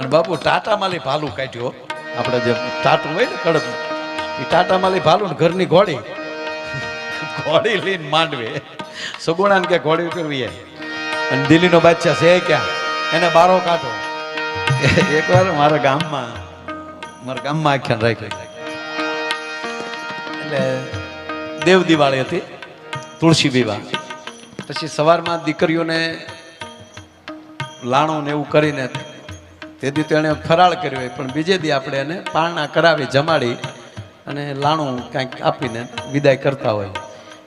અને બાપુ ટાટા માલી ભાલું કાઢ્યો. આપણે જે ટાટું હોય ને કડક, એ ટાટા માલી ભાલું ને ઘરની ઘોડી. ઘોડી લઈને માંડવે. સગુણાને કે ઘોડી કરવી અને દિલ્હીનો બાદશાહ છે ક્યાં? એને બારો કાઢો. એકવાર મારા ગામમાં મારા ગામમાં આખ્યાન રાખ્યું. એટલે દેવ દિવાળી હતી, તુલસી વિવાહ. પછી સવારમાં દીકરીઓને લાણો ને એવું કરીને તે તેણે ફરાળ કર્યો હોય, પણ બીજે દી આપણે એને પારણા કરાવી, જમાડી અને લાણું કાંઈક આપીને વિદાય કરતા હોય.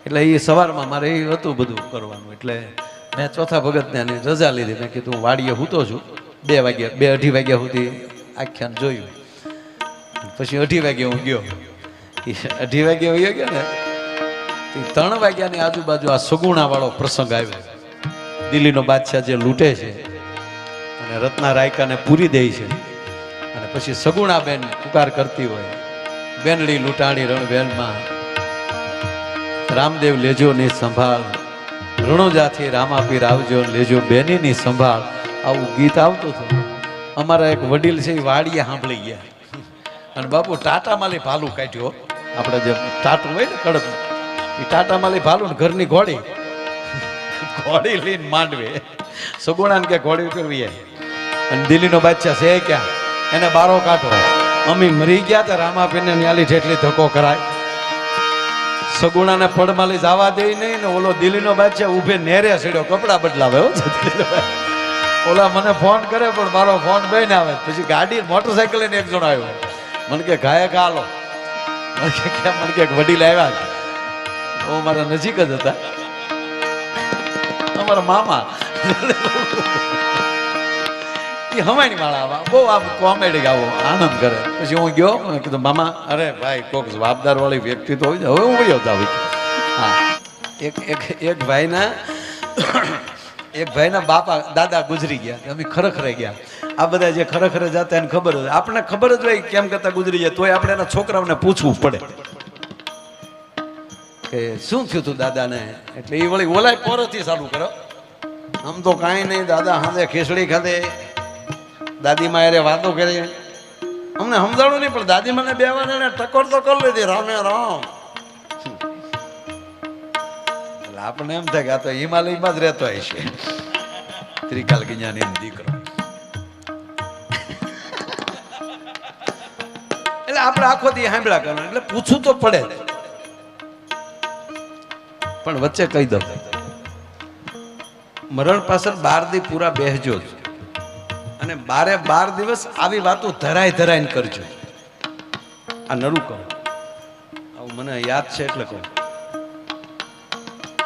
એટલે એ સવારમાં મારે એ હતું બધું કરવાનું. એટલે મેં ચોથા ભગતને એની રજા લીધી. મેં કીધું વાડીએ હૂતો છું. બે વાગ્યા, બે અઢી વાગ્યા સુધી આખ્યાન જોયું. પછી અઢી વાગ્યે હું ગયો. અઢી વાગ્યા વયો ગયો ને ત્રણ વાગ્યાની આજુબાજુ આ સગુણાવાળો પ્રસંગ આવ્યો. દિલ્હીનો બાદશાહ જે લૂંટે છે અને રત્ના રાયકાને પૂરી દે છે. અને પછી સગુણા બેન પુકાર કરતી હોય. બેનડી લૂંટાણી રણબેનમાં રામદેવ લેજો ની સંભાળ, રણોજાથી રામાપીર આવજો લેજો બેનીની સંભાળ, આવું ગીત આવતું હતું. અમારા એક વડીલ છે એ વાડીએ સાંભળી ગયા. અને બાપુ ટાટા માલી ભાલું કાઢ્યો. આપણે જે ટાટું હોય ને કડક એ ટાટા માલી ભાલું ને ઘરની ઘોડી. ઘોડી લઈને માંડવે. સગુણાને કે ઘોડી કરવી અને દિલ્હીનો બાદશાહ છે ક્યાં? એને બારો કાઢો અમી મરી ગયા તો રામાપીને ન્યાલી જેટલી ધક્કો કરાય. સગુણાને પડમાલી જવા દે નહીં ને ઓલો દિલ્હીનો બાદશાહ ઊભે નેરે સીડ્યો, કપડા બદલાવે હો. ઓલા મને ફોન કરે પણ મારો ફોન બેન આવે. પછી ગાડી મોટરસાયકલ લઈને એક જણો આવ્યો. મને કે, ગાયક, હાલો. મને કે વડીલ આવ્યા. ઓ મારા નજીક જ હતા. અમારા મામા. એ હવાણી વાળા આવા. બહુ આમ કોમેડી ગાવો, આનંદ કરે. પછી હું ગયો કીધું, મામા, અરે ભાઈ કોઈક જવાબદાર વાળી વ્યક્તિ તો હોય હવે હું વયો હા. એક એક એક ભાઈના એક ભાઈના બાપા, દાદા ગુજરી ગયા. અમે ખરેખરે ગયા. આ બધા જે ખરેખર જતા એને ખબર હોય. આપણને ખબર જ હોય કેમ કરતા ગુજરી જાય તોય આપણે એના છોકરાઓને પૂછવું પડે. કે શું થયું તું દાદાને? એટલે એ વળી ઓલાય પોરથી ચાલુ કરો આમ તો કાંઈ નહીં, દાદા હાથે ખીચડી ખાધે. દાદીમાં અરે વાતો કરી. અમને સમજાણું નહીં, પણ દાદી મને બે વાર એને ટકોર તો કરી લીધી, રામે રામ. એટલે આપણને એમ થાય કે આ તો હિમાલયમાં જ રહેતો હશે ત્રિકાલ જ્ઞાની દીકરો. એટલે આપણે આખો દી સાંભળા કરવાનું, એટલે પૂછવું તો પડે પણ વચ્ચે કહી દઉં. મરણ પાછળ બાર દી પૂરા બેહજો જ. અને બારે બાર દિવસ આવી વાતો ધરાય ધરાઈને કરજો. આ નરું કહું. આવું મને યાદ છે એટલે કહું.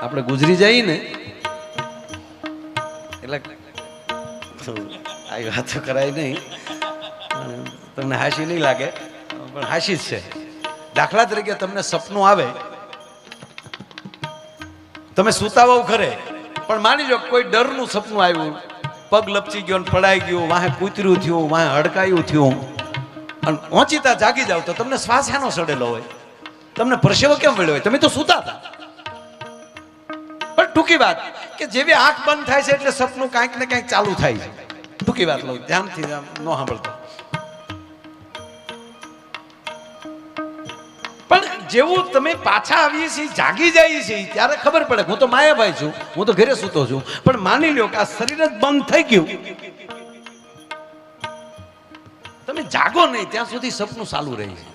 આપણે ગુજરી જઈએ ને, એટલે આવી વાતો કરાય નહીં. તમને હાસી નહીં લાગે, પણ હાસી જ છે. દાખલા તરીકે તમને સપનું આવે. તમે સુતાવો ખરે, પણ માની લો કોઈ ડરનું સપનું આવ્યું. પગ લપચી ગયો ને પડાઈ ગયો, વાહે કૂતર્યું થયું, વાહે હડકાયું થયું. અને ઓંચીતા જાગી જાવ તો તમને શ્વાસ એનો સડેલો હોય? તમને પરસેવો કેમ મળ્યો હોય? તમે તો સૂતા હતા. પણ ટૂંકી વાત, કે જેવી આંખ બંધ થાય છે એટલે સપનું કાંઈક ને કાંઈક ચાલુ થાય છે. ટૂંકી વાત લઉં, ધ્યાનથી ન સાંભળતો. જેવું તમે પાછા આવીએ છીએ, જાગી જઈએ છીએ, ત્યારે ખબર પડે. હું તો માયાભાઈ છું, હું તો ઘરે સૂતો છું. પણ માની લ્યો કે આ શરીર જ બંધ થઈ ગયું. તમે જાગો નહીં, ત્યાં સુધી સપનું ચાલુ રહે છે.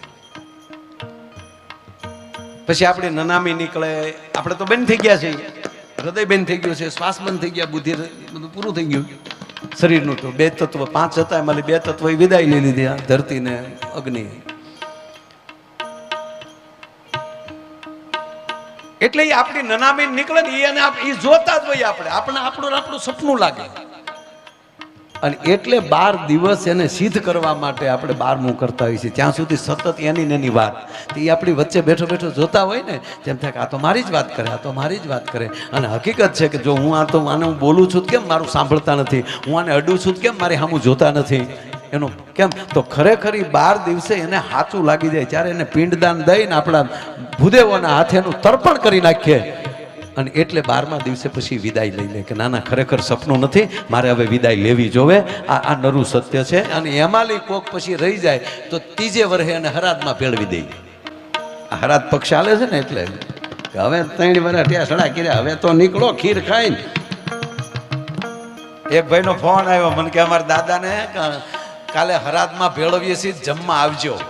પછી આપણે નનામી નીકળે. આપણે તો બંધ થઈ ગયા છે હૃદય બંધ થઈ ગયું છે, શ્વાસ બંધ થઈ ગયા, બુદ્ધિ બધું પૂરું થઈ ગયું. શરીરનું તો બે તત્વ, પાંચ હતા એમાં બે તત્વ વિદાય લઈ લીધી આ ધરતી ને અગ્નિ એટલે એ આપણી નનામી નીકળે ને એ અને આપ- એ જોતા જ હોય આપણે. આપણે આપણું આપણું સપનું લાગે. અને એટલે બાર દિવસ એને સિદ્ધ કરવા માટે આપણે બારમું કરતા હોઈએ છીએ. ત્યાં સુધી સતત એની ને એની વાત. એ આપણી વચ્ચે બેઠો બેઠો જોતા હોય ને, તેમ થાય કે આ તો મારી જ વાત કરે, આ તો મારી જ વાત કરે. અને હકીકત છે કે જો હું આ તો આને હું બોલું છું કેમ મારું સાંભળતા નથી? હું આને અડું છું કેમ મારે સામું જોતા નથી? એનું કેમ? તો ખરેખર એ બાર દિવસે એને હાચું લાગી જાય. ત્યારે એને પિંડદાન દઈને આપણા ભૂદેવોના હાથે એનું તર્પણ કરી નાખીએ. અને એટલે બારમા દિવસે પછી વિદાય લઈ લે કે ના ના ખરેખર સપનું નથી. મારે હવે વિદાય લેવી જોવે. આ આ નરું સત્ય છે. અને એમાંલી કોક પછી રહી જાય તો ત્રીજે વર્ષે એને હરાદમાં ભેળવી દઈ આ હરાદ પક્ષ ચાલે છે ને એટલે. હવે ત્રણ વર્ષ ત્યાં સડા કર્યા. હવે તો નીકળો, ખીર ખાઈને. એક ભાઈનો ફોન આવ્યો. મને કે અમારા દાદાને કાલે હરાદમાં ભેળવીએ છીએ, જમવા આવજો.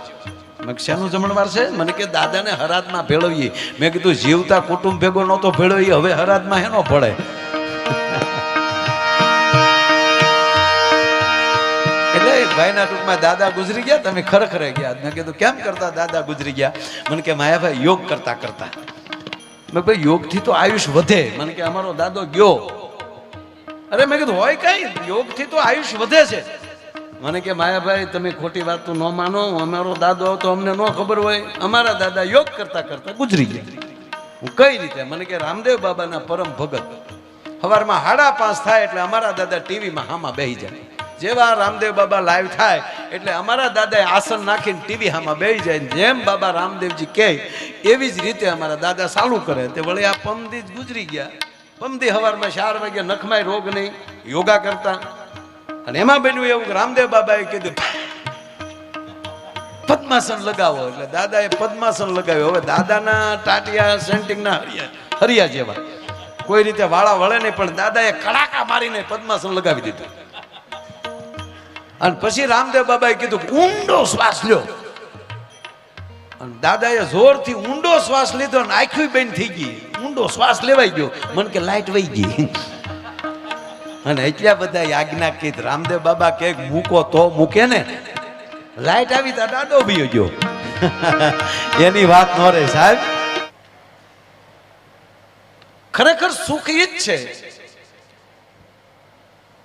મેં શેનું જમણવાર છે? મને કે, દાદાને હરાદમાં ભેળવીએ. મેં કીધું, જીવતા કુટુંબ ભેગો નહોતો ભેળવીએ, હવે હરાદમાં હેનો ભળે. એટલે ભાઈના ટૂંકમાં દાદા ગુજરી ગયા, તમે ખરેખર ગયા. મેં કીધું, કેમ કરતા દાદા ગુજરી ગયા? મને કે, માયાભાઈ, યોગ કરતા કરતા. મેં ભાઈ યોગથી તો આયુષ વધે. મને કે, અમારો દાદો ગયો. અરે મેં કીધું, હોય કઈ? યોગથી તો આયુષ વધે છે. મને કે, માયાભાઈ, તમે ખોટી વાત તો ન માનો, અમારો દાદો તો અમને ન ખબર હોય. અમારા દાદા યોગ કરતા કરતા ગુજરી ગયા. હું કઈ રીતે? મને કે, રામદેવ બાબાના પરમ ભગત. સવારમાં હાડા પાસ થાય એટલે અમારા દાદા ટીવીમાં હામાં બેહી જાય. જેવા રામદેવ બાબા લાઈવ થાય એટલે અમારા દાદાએ આસન નાખીને ટીવી હામાં બેહી જાય. જેમ બાબા રામદેવજી કહે, એવી જ રીતે અમારા દાદા ચાલુ કરે. તે વળી આ પમદી જ ગુજરી ગયા. પમદી સવારમાં ચાર વાગે નખમાય રોગ નહીં, યોગા કરતા. અને એમાં બન્યું એવું રામદેવ બાબાએ કીધું, પદ્માસન લગાવો. એટલે દાદાએ પદ્માસન લગાવ્યું. હવે દાદાના ટાટિયા, સેન્ટિંગના હરિયા હરિયા જેવા. કોઈ રીતે વાળા વળે નહીં, પણ દાદાએ કડાકા મારીને પદ્માસન લગાવી દીધું. અને પછી રામદેવ બાબાએ કીધું ઊંડો શ્વાસ લ્યો. અને દાદાએ જોરથી ઊંડો શ્વાસ લીધો ને આખી બેન થઈ ગઈ. ઊંડો શ્વાસ લેવાઈ ગયો. મને કે લાઈટ વહી ગઈ. અને એટલા બધા આજ્ઞા કીધ રામદેવ બાબા કે મૂકો તો મૂકે ને. લાઈટ આવી તા દાદો બી ગયો. એની વાત ન રહે સાહેબ. ખરેખર સુખ એ જ છે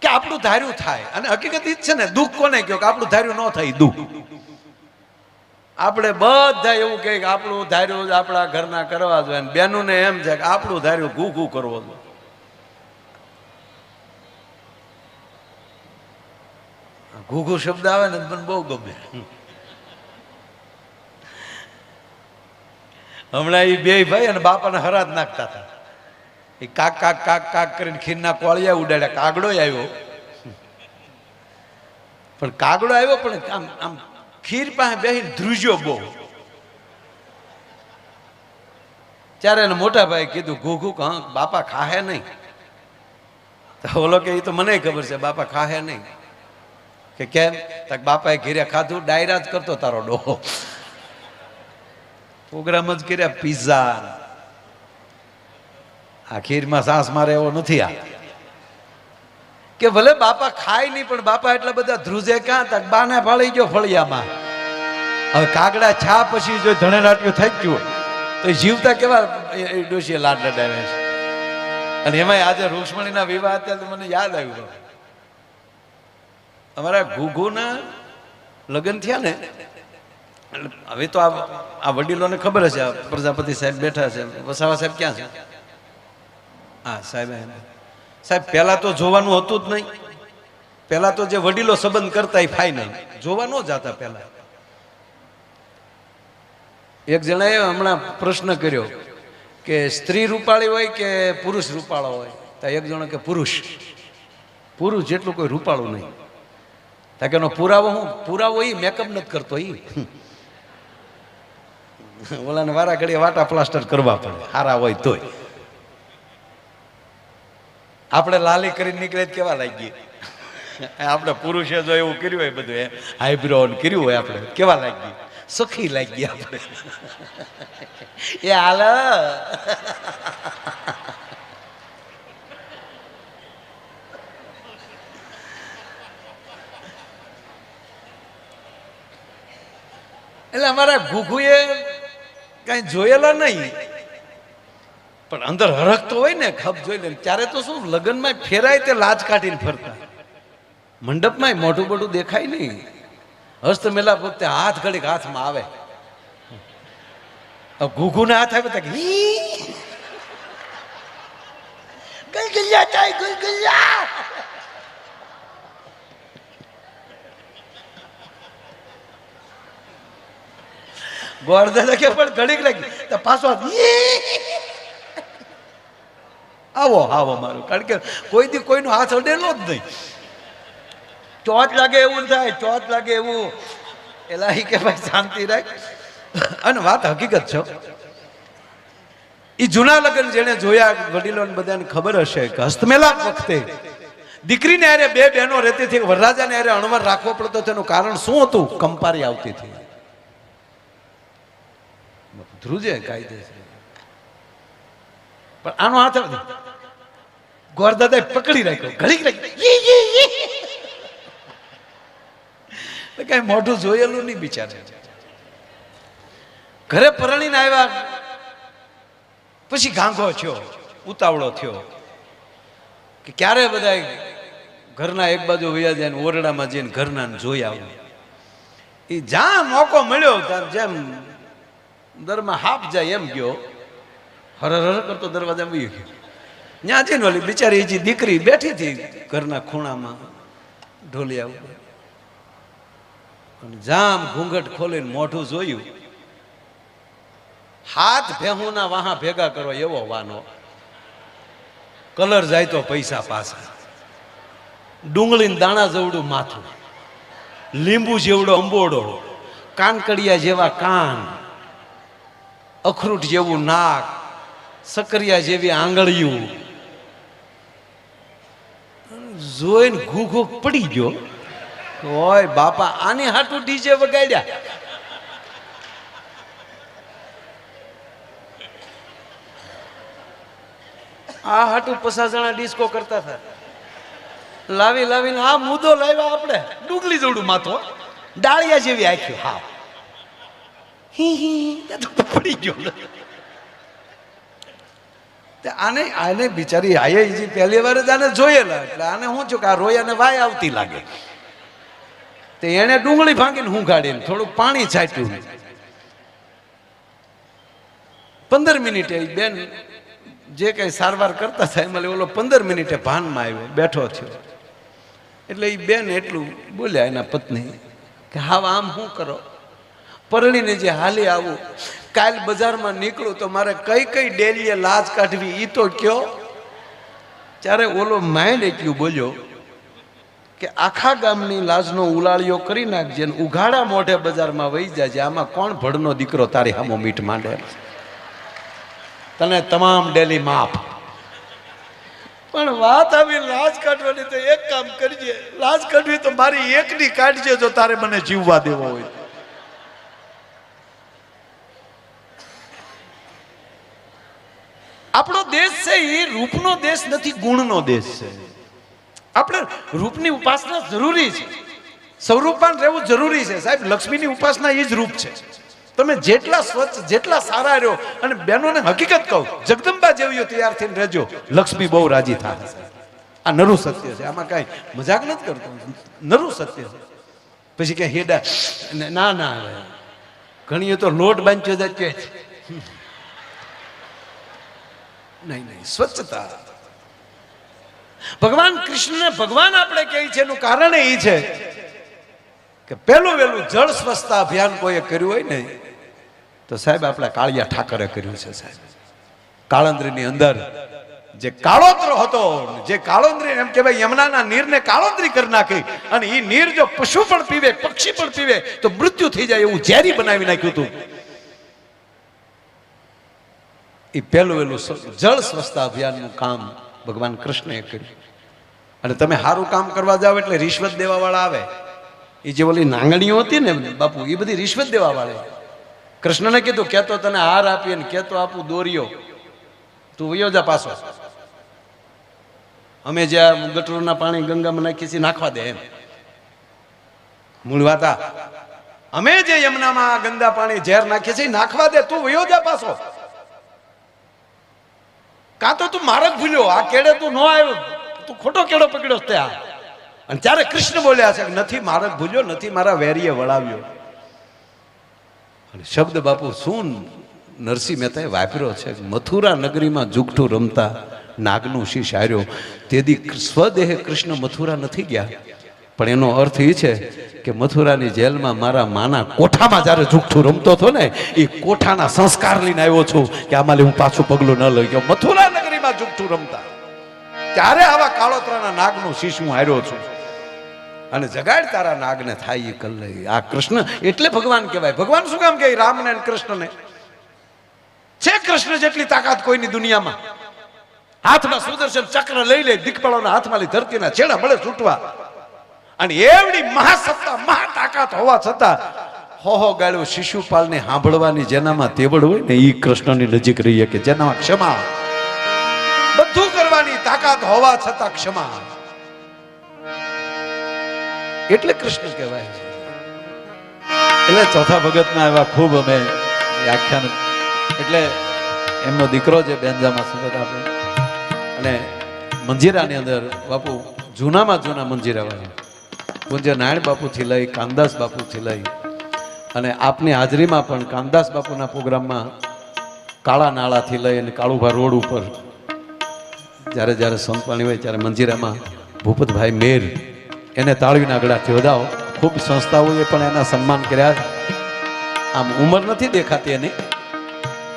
કે આપણું ધાર્યું થાય. અને હકીકત એ જ છે ને, દુઃખ કોને કહો કે આપણું ધાર્યું ન થાય, દુઃખ. આપણે બધા એવું કહે કે આપણું ધાર્યું આપણા ઘરના કરવા જોઈએ. બેનું ને એમ છે કે આપણું ધાર્યું ઘૂ ઘૂ કરવો જોઈએ. ઘૂઘુ શબ્દ આવે ને મને બહુ ગમે. હમણાં એ બે ભાઈ અને બાપાને હરાજ નાખતા હતા. એ કાક કાક કાક કાક કરીને ખીરના કોળિયા ઉડાડ્યા. કાગડો આવ્યો. પણ કાગડો આવ્યો પણ આમ આમ ખીર પાસે બેસીને ધ્રુજ્યો બહુ. ત્યારે એને મોટા ભાઈ કીધું, ઘૂઘુ હા બાપા ખાહે નહીં. તો ઓલો કે એ તો મને ખબર છે, બાપા ખાહે નહીં. કે કેમ? તક બાપાએ ઘેરે ખાધું, ડાયરા જ કરતો તારો ડોહો. પ્રોગ્રામ જ કર્યા પિઝા આ ખીરમાં સાસ મારે એવો નથી આ. કે ભલે બાપા ખાય નહીં, પણ બાપા એટલા બધા ધ્રુજે ક્યાં? તક બાને ફાળી ગયો ફળિયામાં. હવે કાગડા છા પછી જો ધણે લાટ્યું થઈ ગયું તો જીવતા કેવા ડોશીએ લાડ લડાવે છે? અને એમાંય આજે રૂક્ષ્મણીના વિવાહ અત્યારે મને યાદ આવ્યું. અમારા ઘુઘુના લગ્ન થયા ને હવે તો આ વડીલોને ખબર હશે પ્રજાપતિ સાહેબ બેઠા છે, વસાવા સાહેબ ક્યાં છે? હા, સાહેબ. સાહેબ. પહેલા તો જોવાનું હતું જ નહીં. પહેલા તો જે વડીલો સંબંધ કરતા એ ફાઈનલ જોવા ન જતા પહેલા. એક જણાએ હમણાં પ્રશ્ન કર્યો કે સ્ત્રી રૂપાળી હોય કે પુરુષ રૂપાળો હોય? તો એક જણો કે પુરુષ. પુરુષ જેટલું કોઈ રૂપાળું નહીં. કે એનો પુરાવો હું પુરાવો એ મેકઅપ નથી કરતો એ ઓલાને વારા ઘડીએ વાટા પ્લાસ્ટર કરવા પડે. હારા હોય તોય. આપણે લાલી કરીને નીકળે કેવા લાગીએ? આપણે પુરુષે જો એવું કર્યું હોય બધું, એ હાઈબ્રોન કર્યું હોય આપણે, કેવા લાગીએ? સુખી લાગીએ આપણે. એ હાલ. એટલે અમારા ઘુઘુએ કઈ જોયેલા નહીં. પણ અંદર હરખતો હોય ને, ખપ જોઈ લે. ત્યારે તો શું, લગ્નમાં ફેરાય તે લાજ કાઢીને ફરતા. મંડપમાં મોઢું મોટું દેખાય નહીં. હસ્ત મેલા પોતે હાથ ઘડીક હાથમાં આવે. ઘૂઘુના હાથ આવે તો હી ગુલગુલિયા થાય ગુલગુલિયા! ગોળદાદા કે પણ ઘડીક લાગી તો પાછો આવો આવો મારું કારણ કે કોઈ દી કોઈનો હાથ અડેલો જ નહીં. ચોથ લાગે એવું થાય, ચોથ લાગે એવું. એલા કે ભાઈ શાંતિ રાખ. અને વાત હકીકત છે એ જૂના લગ્ન જેને જોયા, વડીલોને બધાને ખબર હશે કે હસ્તમેલા વખતે દીકરીને હારે બે બહેનો રહેતી હતી, વરરાજાને હારે અણવર રાખવો પડતો તેનું કારણ શું હતું? કંપારી આવતી હતી. ધ્રુજે કાયદેસર. પણ આનો હાથ ગોરદાદાએ પકડી રાખ્યો. ઘડીક રાખ્યો કઈ મોઢું જોયેલું નહીં બિચારે. ઘરે પરણીને આવ્યા, પછી ઘાંઘો થયો, ઉતાવળો થયો. કે ક્યારે બધા ઘરના એક બાજુ વૈયા જાય ઓરડામાં જઈને ઘરના જોઈ આવ્યું એ જ્યાં મોકો મળ્યો, ત્યાં જેમ દરમાં હાફ જાય એમ ગયો. હર હર કરતો દરવાજા બી ગયો. ત્યાં જઈને ઓલી બિચારી જે દીકરી બેઠી હતી ઘરના ખૂણામાં ઢોલિયા ઉપર અને જામ ઘૂંઘટ ખોલીને મોઢું જોયું. હાથ ભેહુના વાહા ભેગા કરો એવો વાનો. કલર જાય તો પૈસા પાછા. ડુંગળીને દાણા જેવડું માથું. લીંબુ જેવડો અંબોડો. કાનકડિયા જેવા કાન. અખરૂટ જેવું નાક, સકરિયા જેવી આંગળીયું. જોઈને ઘૂઘો પડી ગયો. ઓય બાપા, આની હાટું ડીજે વગાડ્યા. આ હાટું પચાસ જણા ડિસ્કો કરતા હતા. લાવી લાવીને આ મુદ્દો લાવ્યા આપણે. ડુગલી જોડું માથો. ડાળિયા જેવી આખ્યું. હા. પડી ગયો આને આને બિચારી આયે જે પહેલી વાર જ આને જોયેલા. એટલે આને શું છું કે આ રોયાને વાય આવતી લાગે. તે એણે ડુંગળી ભાંગીને હું ગાડીને થોડુંક પાણી છાટ્યું પંદર મિનિટે બેન જે કઈ સારવાર કરતા હતા એમાં ઓલો પંદર મિનિટે ભાનમાં આવ્યો, બેઠો થયો. એટલે એ બેન એટલું બોલ્યા એના પત્ની કે હા આમ શું કરો? પરણીને જે હાલી આવું, કાલ બજારમાં નીકળું તો મારે કઈ કઈ ડેલીએ લાજ કાઢવી એ તો કયો. ત્યારે ઓલો માઇન્ડ એટલું બોલ્યો કે આખા ગામની લાજનો ઉલાળિયો કરી નાખજે ને ઉઘાડા મોઢે બજારમાં વહી જાય આમાં કોણ ભડનો દીકરો તારી હામો મીઠ માંડે? તને તમામ ડેલી માફ. પણ વાત આવી, લાજ કાઢવાની તો એક કામ કરજે, લાજ કાઢવી તો મારી એકની કાઢજે જો તારે મને જીવવા દેવો હોય. આપણો દેશ છે એ રૂપનો દેશ નથી, ગુણનો દેશ છે. આપણે રૂપની ઉપાસના જરૂરી છે. સ્વરૂપાન રહેવું જરૂરી છે. સાહેબ, લક્ષ્મીની ઉપાસના એ જ રૂપ છે. તમે જેટલા સ્વચ્છ, જેટલા સારા રહ્યો, અને બહેનોને હકીકત કહું, જગદંબા જેવીઓ તૈયાર થઈને રહેજો, લક્ષ્મી બહુ રાજી થાય. આ નરું સત્ય છે. આમાં કાંઈ મજાક નથી કરતો? નરું સત્ય છે. પછી કે હેડા, ના ના ઘણીએ તો લોટ બાંધ્યો જ કે નહીં નહીં, સ્વચ્છતા. ભગવાન કૃષ્ણને ભગવાન આપણે કહે છે, એનું કારણ એ છે કે પહેલું વહેલું જળ સ્વચ્છતા અભિયાન કોઈએ કર્યું હોય ને, તો સાહેબ આપણે કાળિયા ઠાકરે કર્યું છે, સાહેબ. કાળંદ્રીની અંદર જે કાળોતરો હતો, જે કાળોંદ્રી એમ કહેવાય, યમુનાના નીરને કાળોંદ્રી કરી નાખી અને એ નીર જો પશુ પણ પીવે, પક્ષી પણ પીવે, તો મૃત્યુ થઈ જાય એવું ઝેરી બનાવી નાખ્યું હતું. એ પહેલું વહેલું જળ સ્વચ્છતા અભિયાનનું કામ ભગવાન કૃષ્ણએ કર્યું. અને તમે સારું કામ કરવા જાઓ એટલે રિશ્વત દેવાવાળા આવે. એ જે ઓલી નાંગણીઓ હતી ને બાપુ એ બધી રિશ્વત દેવાવાળી. કૃષ્ણને કીધું કેતો તને હાર આપીએ ને કેતો આપું દોર્યો તું વયો જા પાછો. અમે જ્યાં ગટરોના પાણી ગંગામાં નાખીએ છીએ, નાખવા દે એમ. મૂળ વાત અમે જે યમુનામાં ગંદા પાણી ઝેર નાખીએ છીએ નાખવા દે, તું વયો જા પાછો. કાં તો તું માર્ગ ભૂલ્યો? આ કેડે તું ન આવ્યો? તું ખોટો કેડો પકડ્યો છે ત્યાં? અને ત્યારે કૃષ્ણ બોલ્યા છે નથી માર્ગ ભૂલ્યો, નથી મારા વેરીએ વળાવ્યો. અને શબ્દ બાપુ, શું નરસિંહ મહેતાએ વાપર્યો છે? મથુરા નગરીમાં જુગઠું રમતા નાગનું શીશ હાર્યો. તેથી સ્વદેહે કૃષ્ણ મથુરા નથી ગયા. પણ એનો અર્થ એ છે કે મથુરાની જેલમાં મારા માના કોઠામાં જ્યારે જુઠ્ઠું રમતો હતો ને એ કોઠાના સંસ્કાર લઈને આવ્યો છું કે આમાં હું પાછું પગલું ન લઈ ગયો. મથુરા નગરીમાં જુઠ્ઠું રમતા. ત્યારે આવા કાળોતરાના નાગનું શીશ હું હાર્યો છું. અને જગાડ તારા નાગને થાય એ કર આ કૃષ્ણ એટલે ભગવાન કહેવાય. ભગવાન શું કામ કે રામને અને કૃષ્ણને. છે કૃષ્ણ જેટલી તાકાત કોઈની દુનિયામાં? હાથમાં સુદર્શન ચક્ર લઈ લે, દીકપળોના હાથમાં લઈ ધરતીના છેડા મળે, છૂટવા. અને એવડી મહાસત્તા મહા તાકાત હોવા છતાં હોહો ગાળ્યું શિશુપાલને સાંભળવાની જેનામાં તેવડ હોય ને એ કૃષ્ણની નજીક રહીએ કે જેનામાં ક્ષમા. બધું કરવાની તાકાત હોવા છતાં ક્ષમા. એટલે કૃષ્ણ કહેવાય છે. એટલે ચોથા ભગતના એવા ખૂબ અમે વ્યાખ્યાન, એટલે એમનો દીકરો જે બેંજામાં સુગત આપે. અને મંજીરાની અંદર બાપુ જૂનામાં જૂના મંજીરા વાળા પૂજ્ય નારાયણ બાપુથી લઈ કાનદાસ બાપુથી લઈ. અને આપની હાજરીમાં પણ કાનદાસ બાપુના પ્રોગ્રામમાં કાળા નાળાથી લઈ અને કાળુભા રોડ ઉપર જ્યારે જ્યારે સંતવાણી હોય ત્યારે મંજીરામાં ભૂપતભાઈ મેર એને તાળવીના ગળાથી વધાવો. ખૂબ સંસ્થાઓએ પણ એના સન્માન કર્યા. આમ ઉંમર નથી દેખાતી એની,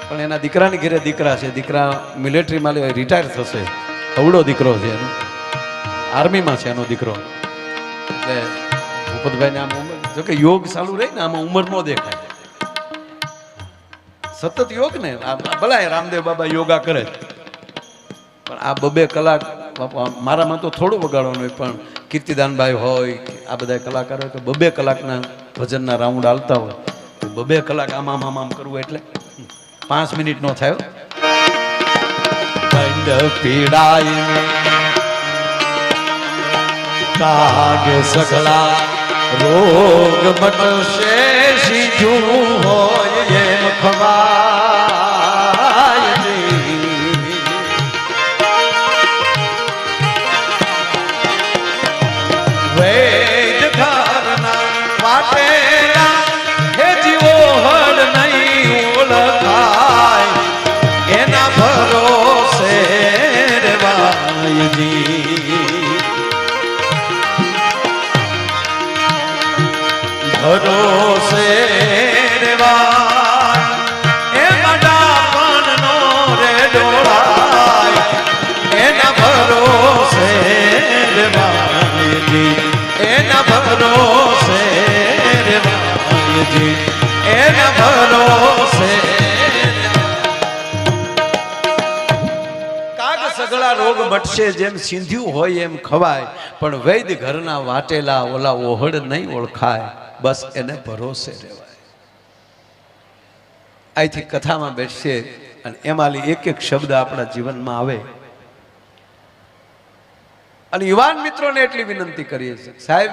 પણ એના દીકરાની ઘેરે દીકરા છે. દીકરા મિલિટરીમાં રિટાયર થશે. અવડો દીકરો છે એનો. આર્મીમાં છે એનો દીકરો. એટલે ભૂપતભાઈને આમ ઉંમર જો કે યોગ ચાલુ રહી ને, આમાં ઉંમર દેખાય. સતત યોગ ને ભલાય રામદેવ બાબા યોગા કરે. પણ આ બબે કલાક, મારામાં તો થોડું વગાડવાનું હોય, પણ કીર્તિદાનભાઈ હોય, આ બધા કલાકારો હોય, તો બબે કલાકના ભજનના રાઉન્ડ હાલતા હોય. તો બબે કલાક આમ આમ આમ આમ કરવું એટલે પાંચ મિનિટ નો થયો પીડાય કાગ સકલા રોગ મટશે સીધું હોય. ભરોસે રેવાય એમાં ડાપણનો રે ડોળાય એના ભરોસે રેવાયજી એના ભરોસે રેવાયજી એના ભરોસે કાગ સગળા રોગ મટશે જેમ સિંધ્યું હોય એમ ખવાય, પણ વૈદ ઘરના વાટેલા ઓલા ઓહડ નહીં ઓળખાય. બસ એને ભરોસે રહેવાય. અહીંથી કથામાં બેસીએ અને એમાં એક એક શબ્દ આપણા જીવનમાં આવે. અને યુવાન મિત્રોને એટલી વિનંતી કરીએ છીએ. સાહેબ,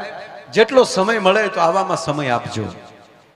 જેટલો સમય મળે તો આવામાં સમય આપજો.